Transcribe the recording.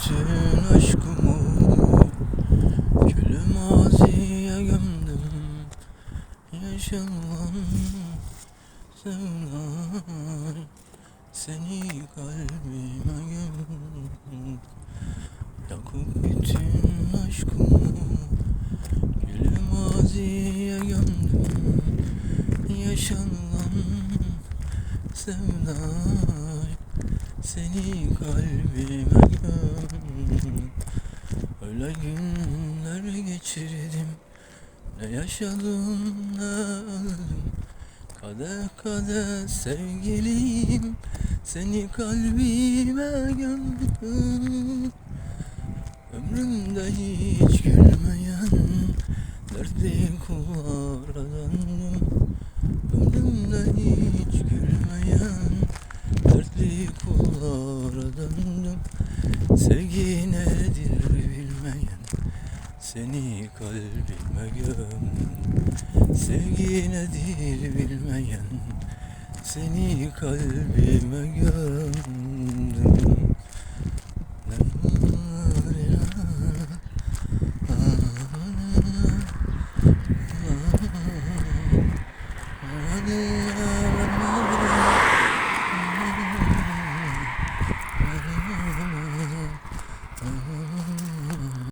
bütün aşkımı Külü maziye gömdüm. Yaşanan sevdan Seni kalbime gömdüm. Yakıp bütün aşkımı Külü maziye gömdüm. Yaşanan sevdan Seni kalbime gömdüm Öyle günler geçirdim Ne yaşadım ne öldüm Kadeh kadeh sevgilim Seni kalbime gömdüm. Ömrümde hiç gülmeyen Dertli kullara döndüm. Ömrümde hiç kullara döndüm. Sevgi nedir bilmeyen Seni kalbime gömdüm. Sevgi nedir bilmeyen Seni kalbime gömdüm